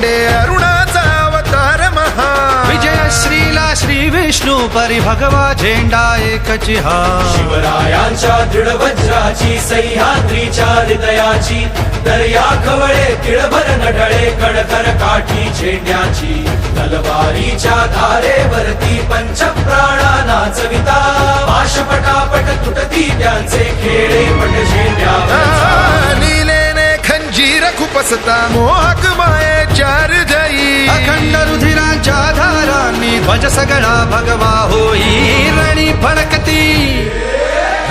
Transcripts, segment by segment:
झेंडे अरुणाचा अवतार महा. विजय श्रीला श्री विष्णू परी भगवा झेंडा एकची हा शिवरायांच्या दृढ वज्राची सह्याद्रीच्या हृदयाची दर्या खवळे तिळभर नढळे कडकर काठी झेंड्याची. तलवारीच्या धारेवरती पंचप्राणा नाचविता. पाशपटापट तुटती त्यांचे खेळे पट झेंड्यावर लीलेने खंजीर खुपसता मोहक सगळा भगवा होई. रणी फडकती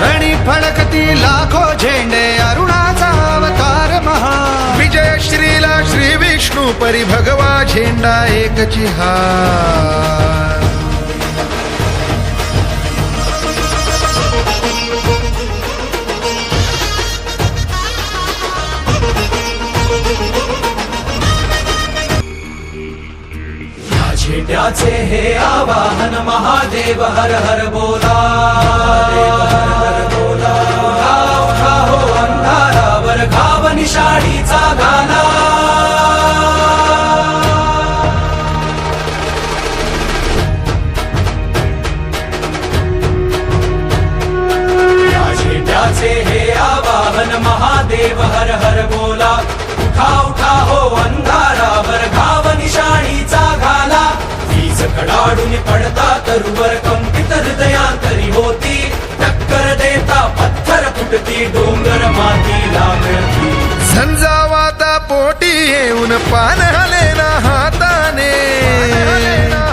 रणी फडकती लाखो झेंडे अरुणाचा अवतार महा विजय श्रीला श्री विष्णू परी भगवा झेंडा एकची हा या हे आवाहन महादेव हर हर बोला. बोला उठा हो अंधारावर घाव निशाणीचा घाला या हे आवाहन महादेव हर हर बोला. उठा उठा हो अंधार पडता तरुवर कंपित हृदया हृदयांतरी होती. टक्कर देता पत्थर फुटती डोंगर माती लागती. झंझावाता पोटी येऊन पान हलेना हाताने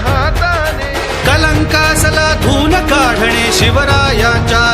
हाताने. कलंकासला धून काढणे शिवरायाच्या